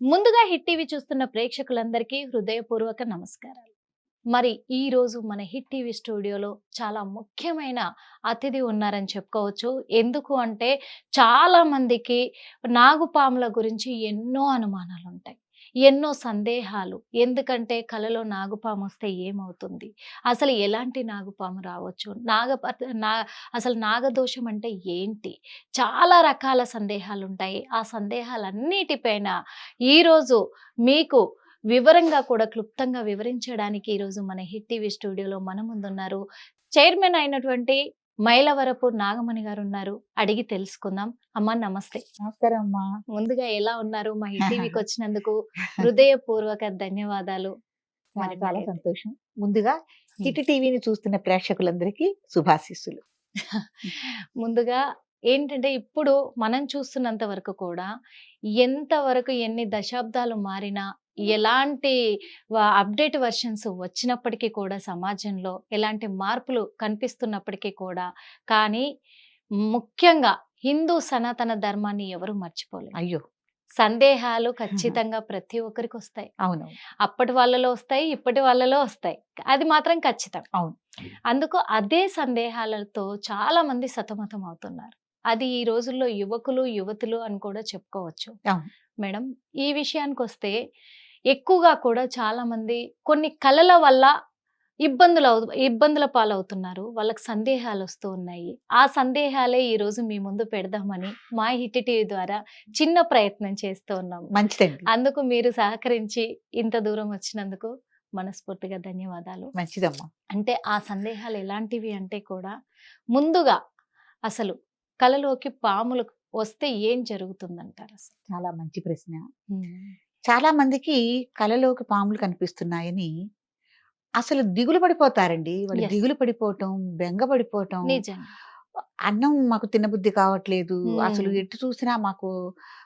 ముందుగా hit TV చూస్తున్న ప్రేక్షకులందరికీ హృదయపూర్వక నమస్కారాలు. మరి ఈ రోజు మన హిట్ టీవీ స్టూడియోలో చాలా ముఖ్యమైన అతిథి ఉన్నారని చెప్పుకోవచ్చు. ఎందుకు అంటే చాలా మందికి నాగుపాముల గురించి ఎన్నో అనుమానాలు ఉంటాయి ఎన్నో సందేహాలు. ఎందుకంటే కలలో నాగుపాము వస్తే ఏమవుతుంది? అసలు ఎలాంటి నాగుపాము రావచ్చు? నాగ నా అసలు నాగదోషం అంటే ఏంటి? చాలా రకాల సందేహాలు ఉంటాయి ఆ సందేహాలన్నిటిపైన ఈరోజు మీకు వివరంగా కూడా క్లుప్తంగా వివరించడానికి ఈరోజు మన హిట్ టీవీ స్టూడియోలో మన ముందున్నారు. చైర్మన్ అయినటువంటి మైలవరపు నాగమణి గారు ఉన్నారు అడిగి తెలుసుకుందాం. అమ్మా నమస్తే. నమస్కారం అమ్మా. ముందుగా ఎలా ఉన్నారు? మా టీవీకి వచ్చినందుకు హృదయపూర్వక ధన్యవాదాలు. చాలా మరి చాలా సంతోషం. ముందుగా హిట్ టీవీని చూస్తున్న ప్రేక్షకులందరికీ శుభాశీస్సులు. ముందుగా ఏంటంటే ఇప్పుడు మనం చూస్తున్నంత వరకు కూడా ఎంతవరకు ఎన్ని దశాబ్దాలు మారినా ఎలాంటి అప్డేట్ వర్షన్స్ వచ్చినప్పటికీ కూడా సమాజంలో ఎలాంటి మార్పులు కనిపిస్తున్నప్పటికీ కూడా కానీ ముఖ్యంగా హిందూ సనాతన ధర్మాన్ని ఎవరు మర్చిపోలేదు అయ్యో! సందేహాలు ఖచ్చితంగా ప్రతి ఒక్కరికి వస్తాయి. అవును అప్పటి వాళ్ళలో వస్తాయి ఇప్పటి వాళ్ళలో వస్తాయి. అది మాత్రం ఖచ్చితం. అవును. అందుకు అదే సందేహాలతో చాలా మంది సతమతం అవుతున్నారు. అది ఈ రోజుల్లో యువకులు యువతులు అని కూడా చెప్పుకోవచ్చు. మేడం ఈ విషయానికి వస్తే ఎక్కువగా కూడా చాలా మంది కొన్ని కళల వల్ల ఇబ్బందులు అవు- ఇబ్బందుల పాలవుతున్నారు. వాళ్ళకి సందేహాలు వస్తూ ఉన్నాయి. ఆ సందేహాలే ఈ రోజు మీ ముందు పెడదామని మా హిట్ టీవీ ద్వారా చిన్న ప్రయత్నం చేస్తూ ఉన్నాం. మంచిదండి. అందుకు మీరు సహకరించి ఇంత దూరం వచ్చినందుకు మనస్ఫూర్తిగా ధన్యవాదాలు. మంచిదమ్మా. అంటే ఆ సందేహాలు ఎలాంటివి అంటే కూడా ముందుగా అసలు కలలోకి పాములు వస్తే ఏం జరుగుతుందంటారు అసలు? చాలా మంచి ప్రశ్న. చాలా మందికి కలలోకి పాములు కనిపిస్తున్నాయని అసలు దిగులు పడిపోతారండి. వాళ్ళు Yes. దిగులు పడిపోవటం బెంగ పడిపోవటం నిజం. అన్నం మాకు తినబుద్ధి కావట్లేదు. Hmm. అసలు ఎటు చూసినా మాకు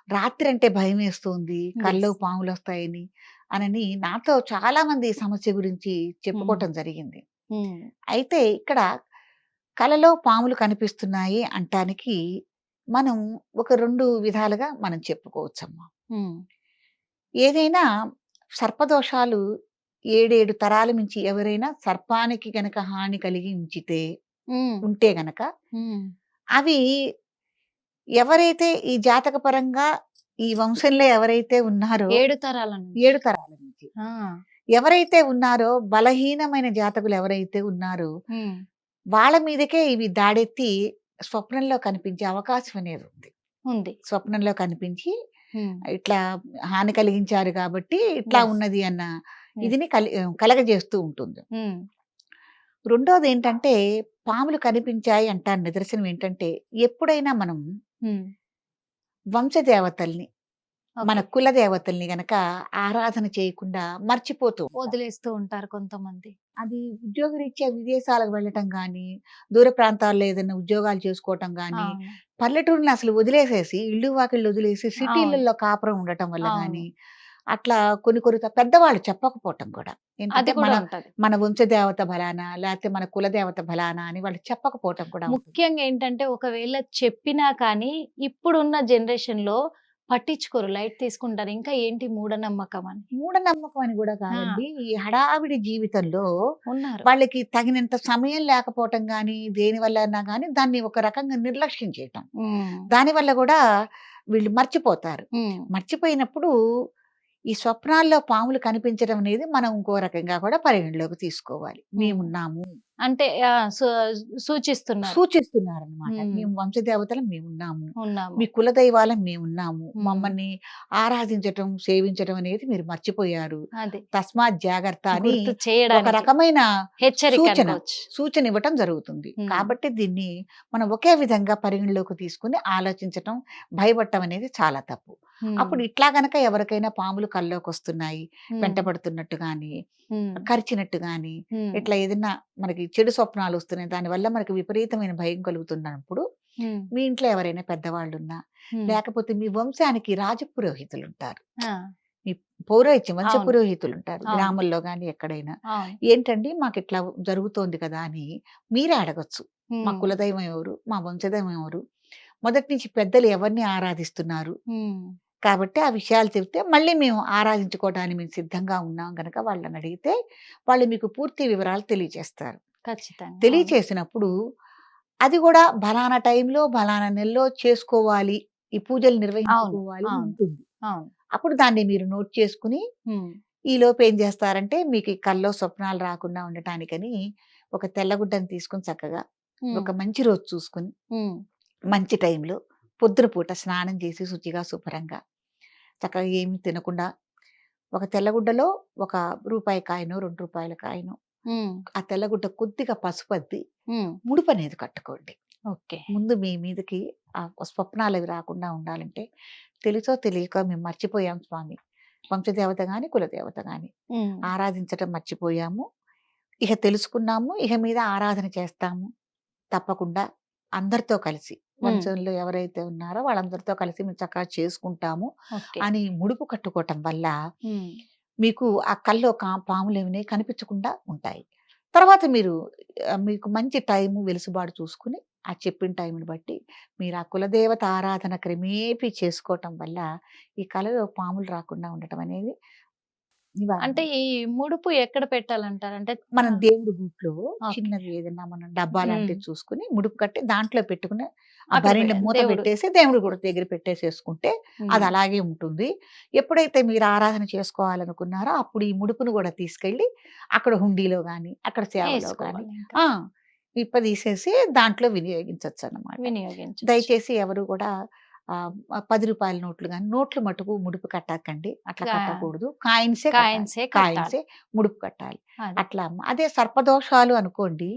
రాత్రి అంటే భయం వేస్తుంది కల్లో Yes. పాములు వస్తాయని అనని నాతో చాలా మంది ఈ సమస్య గురించి చెప్పుకోవటం జరిగింది. ఉమ్, అయితే ఇక్కడ కలలో పాములు కనిపిస్తున్నాయి అంటానికి మనం ఒక రెండు విధాలుగా మనం చెప్పుకోవచ్చమ్మా. ఉమ్, ఏదైనా సర్పదోషాలు ఏడేడు తరాల మించి ఎవరైనా సర్పానికి గనక హాని కలిగి ఉంచితే ఉమ్, ఉంటే గనక ఉమ్, అవి ఎవరైతే ఈ జాతక పరంగా ఈ వంశంలో ఎవరైతే ఉన్నారో ఏడు తరాల నుంచి. ఏడు తరాల నుంచి ఆ, ఎవరైతే ఉన్నారో బలహీనమైన జాతకులు ఎవరైతే ఉన్నారో ఉమ్, వాళ్ళ మీదకే ఇవి దాడెత్తి స్వప్నంలో కనిపించే అవకాశం అనేది ఉంది. ఉంది. స్వప్నంలో కనిపించి ఇట్లా హాని కలిగించారు కాబట్టి ఇట్లా. ఉన్నది అన్న. ఇదిని కలి కలగజేస్తూ ఉంటుంది రెండోది ఏంటంటే పాములు కనిపించాయి అంటారు నిదర్శనం ఏంటంటే ఎప్పుడైనా మనం వంశదేవతల్ని. మన కుల దేవతల్ని గనక ఆరాధన చేయకుండా మర్చిపోతూ. వదిలేస్తూ ఉంటారు కొంతమంది అది ఉద్యోగరీత్యా విదేశాలకు వెళ్ళటం కానీ దూర ప్రాంతాల్లో ఏదైనా ఉద్యోగాలు చేసుకోవటం కానీ అవును, పల్లెటూరుని అసలు వదిలేసేసి ఇల్లు వాకిళ్ళు వదిలేసి సిటీలలో కాపురం ఉండటం వల్ల. కానీ అట్లా కొన్ని కొన్ని పెద్దవాళ్ళు చెప్పకపోవటం కూడా ఏంటంటే మన మన వంశదేవత బలానా లేకపోతే మన కులదేవత బలానా అని వాళ్ళు చెప్పకపోవటం కూడా. ముఖ్యంగా ఏంటంటే ఒకవేళ చెప్పినా కానీ ఇప్పుడున్న జనరేషన్లో పట్టించుకోరు లైట్ తీసుకుంటారు. ఇంకా ఏంటి మూఢనమ్మకం అని? మూఢనమ్మకం అని కూడా కాదండి. ఈ హడావిడి జీవితంలో ఉన్నారు. వాళ్ళకి తగినంత సమయం లేకపోవటం కానీ దేని వల్ల కానీ దాన్ని ఒక రకంగా నిర్లక్ష్యం చేయటం. దాని వల్ల కూడా వీళ్ళు మర్చిపోతారు. మర్చిపోయినప్పుడు ఈ స్వప్నాల్లో పాములు కనిపించడం అనేది మనం ఇంకో రకంగా కూడా పరిగణలోకి తీసుకోవాలి. మేమున్నాము. అంటే సూచిస్తున్నారు. సూచిస్తున్నారు అనమాట మ్మ్. వంశదేవతలం మేమున్నాము. మీ కులదైవాలం మేమున్నాము. మ్మ్. మమ్మల్ని ఆరాధించటం సేవించటం అనేది మీరు మర్చిపోయారు. తస్మాత్ జాగ్రత్త అని ఒక రకమైన సూచన. సూచన ఇవ్వటం జరుగుతుంది. కాబట్టి దీన్ని మనం ఒకే విధంగా పరిగణలోకి తీసుకుని ఆలోచించటం భయపడటం అనేది చాలా తప్పు. అప్పుడు ఇట్లా గనక ఎవరికైనా పాములు కల్లోకి వస్తున్నాయి వెంటబడుతున్నట్టు గాని కరిచినట్టు గాని ఇట్లా ఏదైనా మనకి చెడు స్వప్నాలు వస్తున్నాయి దానివల్ల మనకి విపరీతమైన భయం కలుగుతున్నప్పుడు మీ ఇంట్లో ఎవరైనా పెద్దవాళ్ళు ఉన్నా లేకపోతే మీ వంశానికి రాజపురోహితులు ఉంటారు ఆ, పౌరోహిత్యం వంశ. పురోహితులు ఉంటారు. గ్రామంలో గాని ఎక్కడైనా. ఏంటండి మాకు ఇట్లా జరుగుతోంది కదా అని మీరే అడగచ్చు. మా కులదైవం ఎవరు మా వంశదైవం ఎవరు. మొదటి నుంచి పెద్దలు ఎవరిని ఆరాధిస్తున్నారు? కాబట్టి ఆ విషయాలు చెప్తే మళ్ళీ మేము ఆరాధించుకోవడానికి మేము సిద్ధంగా ఉన్నాం గనక వాళ్ళని అడిగితే వాళ్ళు మీకు పూర్తి వివరాలు తెలియజేస్తారు. ఖచ్చితంగా. తెలియచేసినప్పుడు అది కూడా బలానా టైంలో బలానా నెలలో చేసుకోవాలి. ఈ పూజలు నిర్వహించుకోవాలి. ఉంటుంది. అప్పుడు దాన్ని మీరు నోట్ చేసుకుని ఈ లోపు ఏం చేస్తారంటే మీకు ఈ కల్లో స్వప్నాలు రాకుండా ఉండటానికని ఒక తెల్లగుడ్డని తీసుకుని చక్కగా ఒక మంచి రోజు చూసుకుని మంచి టైంలో పొద్దున పూట స్నానం చేసి శుచిగా శుభ్రంగా చక్కగా ఏమి తినకుండా ఒక తెల్లగుడ్డలో ఒక రూపాయి కాయను రెండు రూపాయల కాయను ఆ తెల్లగుడ్డ కొద్దిగా పసుపు అద్ది ముడుపు అనేది కట్టుకోండి. ఓకే. ముందు మీ మీదకి ఆ స్వప్నాలు అవి రాకుండా ఉండాలంటే తెలుసో తెలియక మేము మర్చిపోయాం స్వామి. వంశదేవత గాని కులదేవత గాని ఆరాధించటం మర్చిపోయాము. ఇక తెలుసుకున్నాము ఇక మీద ఆరాధన చేస్తాము. తప్పకుండా అందరితో కలిసి వంశంలో ఎవరైతే ఉన్నారో వాళ్ళందరితో కలిసి మేము చక్కగా చేసుకుంటాము అని ముడుపు కట్టుకోవటం వల్ల మీకు ఆ కల్లో కా పాములు ఏమైనా కనిపించకుండా ఉంటాయి. తర్వాత మీరు మీకు మంచి టైము వెలుసుబాటు చూసుకుని ఆ చెప్పిన టైంని బట్టి మీరు ఆ కులదేవత ఆరాధన క్రమేపీ చేసుకోవటం వల్ల ఈ కళలో పాములు రాకుండా ఉండటం అనేది. అంటే ఈ ముడుపు ఎక్కడ పెట్టాలంటారు? అంటే మనం దేవుడి గూట్లో. చిన్నది ఏదైనా మనం డబ్బా లాంటివి. చూసుకుని ముడుపు కట్టి దాంట్లో పెట్టుకుని బరిని మూత. పెట్టేసి దేవుడి కూడా దగ్గర పెట్టేసేసుకుంటే అది అలాగే ఉంటుంది. ఎప్పుడైతే మీరు ఆరాధన చేసుకోవాలనుకున్నారో అప్పుడు ఈ ముడుపును కూడా తీసుకెళ్ళి అక్కడ హుండీలో కానీ అక్కడ సేవలో కానీ తీసేసి దాంట్లో వినియోగించవచ్చు అన్నమాట వినియోగించు దయచేసి ఎవరు కూడా పది రూపాయల నోట్లు కానీ నోట్లు మటుకు ముడుపు కట్టకండి. అట్లా కట్టకూడదు. కాయిన్సే కాయిన్సే. కాయిన్సే ముడుపు కట్టాలి. అట్లా అమ్మ. అదే సర్పదోషాలు అనుకోండి.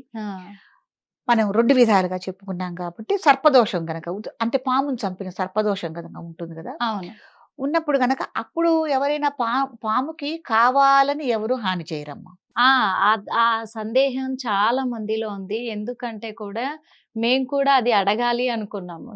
మనం రెండు విధాలుగా చెప్పుకున్నాం కాబట్టి సర్పదోషం గనక అంటే పాముని చంపిన సర్పదోషం కనుక ఉంటుంది కదా. అవును. ఉన్నప్పుడు గనక అప్పుడు ఎవరైనా పా పాముకి కావాలని ఎవరు హాని చేయరమ్మా? ఆ సందేహం చాలా మందిలో ఉంది. ఎందుకంటే కూడా మేము కూడా అది అడగాలి అనుకున్నాము.